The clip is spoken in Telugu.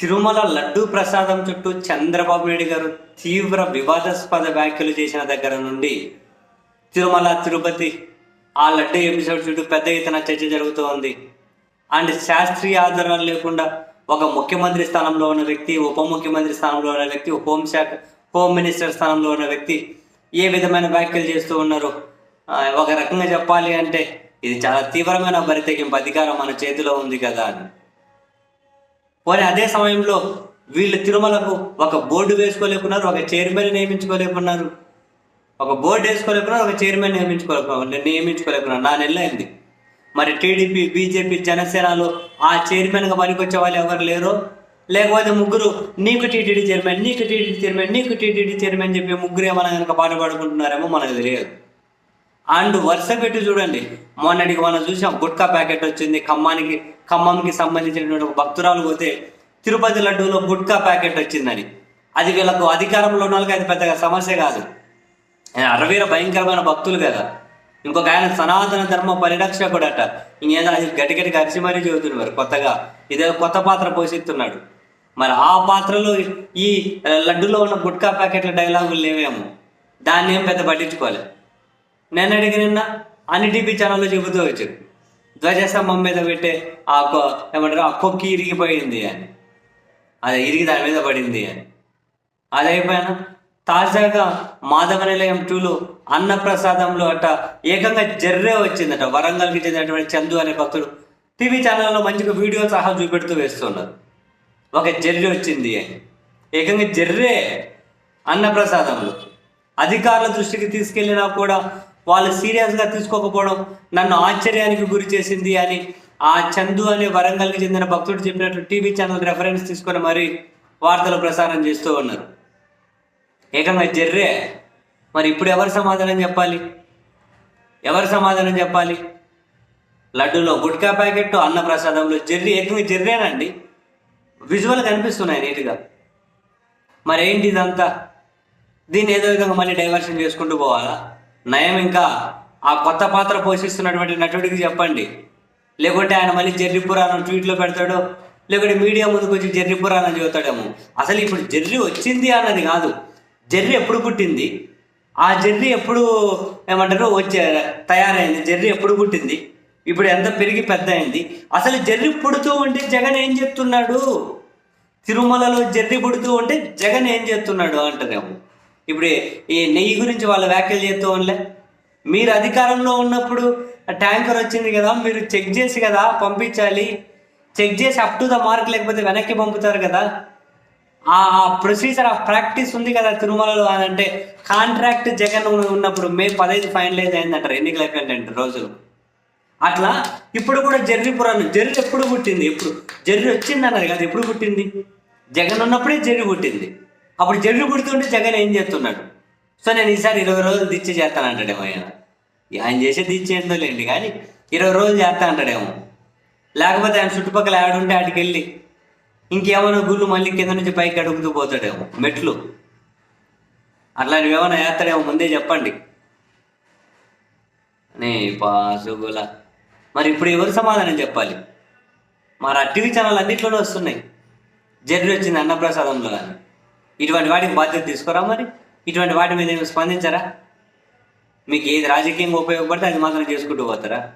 తిరుమల లడ్డూ ప్రసాదం చుట్టూ చంద్రబాబు నాయుడు గారు తీవ్ర వివాదాస్పద వ్యాఖ్యలు చేసిన దగ్గర నుండి తిరుమల తిరుపతి ఆ లడ్డు ఎపిసోడ్ చుట్టూ పెద్ద ఎత్తున చర్చ జరుగుతూ ఉంది. అండ్ శాస్త్రీయ ఆధారాలు లేకుండా ఒక ముఖ్యమంత్రి స్థానంలో ఉన్న వ్యక్తి ఉప ముఖ్యమంత్రి స్థానంలో ఉన్న వ్యక్తి హోంశాఖ హోమ్ మినిస్టర్ స్థానంలో ఉన్న వ్యక్తి ఏ విధమైన వ్యాఖ్యలు చేస్తూ ఉన్నారు? ఒక రకంగా చెప్పాలి అంటే ఇది చాలా తీవ్రమైన బరితెగింపు అధికారం మన చేతిలో ఉంది కదా అని. మరి అదే సమయంలో వీళ్ళు తిరుమలకు ఒక బోర్డు వేసుకోలేకున్నారు ఒక చైర్మన్ నియమించుకోలేకున్నారు. ఒక బోర్డు వేసుకోలేకున్నారు ఒక చైర్మన్ నియమించుకోలేకున్నారు నియమించుకోలేకున్నారు. నా నెల్లైంది మరి టీడీపీ బీజేపీ జనసేనలో ఆ చైర్మన్గా పనికొచ్చే వాళ్ళు ఎవరు లేరు? లేకపోతే ముగ్గురు నీకు టీటీడీ చైర్మన్ నీకు టీటీడీ చైర్మన్ నీకు టీటీడీ చైర్మన్ చెప్పి ముగ్గురు ఏమైనా కనుక పాట పాడుకుంటున్నారేమో మనకు తెలియదు. అండ్ వరుస పెట్టి చూడండి. మొన్నటికి మనం చూసాం గుట్కా ప్యాకెట్ వచ్చింది. ఖమ్మానికి ఖమ్మంకి సంబంధించినటువంటి ఒక భక్తురాలు పోతే తిరుపతి లడ్డూలో గుట్కా ప్యాకెట్ వచ్చిందని. అది వీళ్ళకు అధికారంలో ఉన్న వాళ్ళకి అది పెద్దగా సమస్య కాదు. ఆయన అరవీర భయంకరమైన భక్తులు కదా. ఇంకొక ఆయన సనాతన ధర్మ పరిరక్షకుడు అట ఇంకేదో అది గట్టి కరిచి అరిచి మరీ చెబుతున్నారు కొత్తగా. ఇదే కొత్త పాత్ర పోషిస్తున్నాడు. మరి ఆ పాత్రలో ఈ లడ్డులో ఉన్న గుట్కా ప్యాకెట్ల డైలాగులు లేవేమో. దాన్ని ఏం పెద్ద పట్టించుకోలేదు నేను అడిగి నిన్న అన్ని టీవీ ఛానల్లో చెబుతూ వచ్చారు ధ్వజస్తంభం మీద పెట్టే ఆ కొ- ఏమంటారు ఆ కొక్కి ఇరిగిపోయింది అని. అది ఇరిగి దాని మీద పడింది అని. అది అయిపోయాను తాజాగా మాధవ నిలయం టూలో అన్నప్రసాదంలో అట ఏకంగా జర్రే వచ్చిందట వరంగల్కి చెందినటువంటి చందు అనే భక్తుడు. టీవీ ఛానల్లో మంచిగా వీడియో సహా చూపెడుతూ వేస్తున్నారు. ఒక జర్రి వచ్చింది అని. ఏకంగా జర్రే అన్నప్రసాదంలో. అధికారుల దృష్టికి తీసుకెళ్ళినా కూడా వాళ్ళు సీరియస్గా తీసుకోకపోవడం నన్ను ఆశ్చర్యానికి గురి చేసింది అని ఆ చందు అనే వరంగల్కి చెందిన భక్తుడు చెప్పినట్టు టీవీ ఛానల్ రెఫరెన్స్ తీసుకొని మరి వార్తలు ప్రసారం చేస్తూ ఉన్నారు. ఏకంగా జర్రే మరి ఇప్పుడు ఎవరు సమాధానం చెప్పాలి? ఎవరు సమాధానం చెప్పాలి? లడ్డూలో గుట్కా ప్యాకెట్ అన్నప్రసాదంలో జర్రీ ఏకంగా జర్రేనండి విజువల్ కనిపిస్తున్నాయి నీట్గా. మరి ఏంటి ఇదంతా? దీన్ని ఏదో విధంగా మళ్ళీ డైవర్షన్ చేసుకుంటూ పోవాలా? నయం ఇంకా. ఆ కొత్త పాత్ర పోషిస్తున్నటువంటి నటుడికి చెప్పండి. లేకుంటే ఆయన మళ్ళీ జర్రి పురాణం ట్వీట్లో పెడతాడో లేకుంటే మీడియా ముందుకు వచ్చి జర్రి పురాణం చెబుతాడేమో. అసలు ఇప్పుడు జర్రి వచ్చింది అన్నది కాదు. జర్రి ఎప్పుడు పుట్టింది? ఆ జర్రి ఎప్పుడు ఏమంటారు వచ్చే తయారైంది? జర్రి ఎప్పుడు పుట్టింది? ఇప్పుడు ఎంత పెరిగి పెద్ద అయింది అసలు జర్రి పుడుతూ ఉంటే జగన్ ఏం చెప్తున్నాడు? తిరుమలలో జర్రి పుడుతూ ఉంటే జగన్ ఏం చేస్తున్నాడు అంటారేమో. ఇప్పుడు ఈ నెయ్యి గురించి వాళ్ళ వ్యాఖ్యలు చేస్తూ ఉండలే. మీరు అధికారంలో ఉన్నప్పుడు ట్యాంకర్ వచ్చింది కదా మీరు చెక్ చేసి కదా పంపించాలి. చెక్ చేసి అప్ టు ద మార్క్ లేకపోతే వెనక్కి పంపుతారు కదా. ఆ ప్రొసీజర్ ఆ ప్రాక్టీస్ ఉంది కదా తిరుమలలో అని అంటే కాంట్రాక్ట్ జగన్ ఉన్నప్పుడు మే పదహైదు ఫైనలైజ్ అయిందంటారు ఎన్నికలు అయిపోయిందంట రోజులు అట్లా ఇప్పుడు కూడా జర్రి పురాణం జర్రి ఎప్పుడు పుట్టింది? ఎప్పుడు? జర్రి వచ్చింది అన్నది కదా ఎప్పుడు పుట్టింది? జగన్ ఉన్నప్పుడే జర్రి పుట్టింది. అప్పుడు జర్రి పుడుతుంటే జగన్ ఏం చేస్తున్నాడు? సో నేను ఈసారి ఇరవై రోజులు దిచ్చి చేస్తానంటాడేమో ఆయన. ఆయన చేసే దిచ్చి ఏందో లేండి కానీ ఇరవై రోజులు చేస్తా అంటాడేమో. లేకపోతే ఆయన చుట్టుపక్కల ఆడుంటే ఆడికి వెళ్ళి ఇంకేమైనా గుళ్ళు మళ్ళీ కింద నుంచి పైకి అడుగుతూ పోతాడేమో మెట్లు. అట్లాంటివి ఏమైనా వేస్తాడేమో ముందే చెప్పండి. నే పాసుగుల. మరి ఇప్పుడు ఎవరు సమాధానం చెప్పాలి? మరి ఆ టీవీ ఛానల్ అన్నింటిలోనే వస్తున్నాయి. జర్రి వచ్చింది అన్నప్రసాదంలో కానీ. ఇటువంటి వాటికి బాధ్యత తీసుకోరా మరి? ఇటువంటి వాటి మీద స్పందించరా? మీకు ఏది రాజకీయంగా ఉపయోగపడితే అది మాత్రం చేసుకుంటూ పోతారా?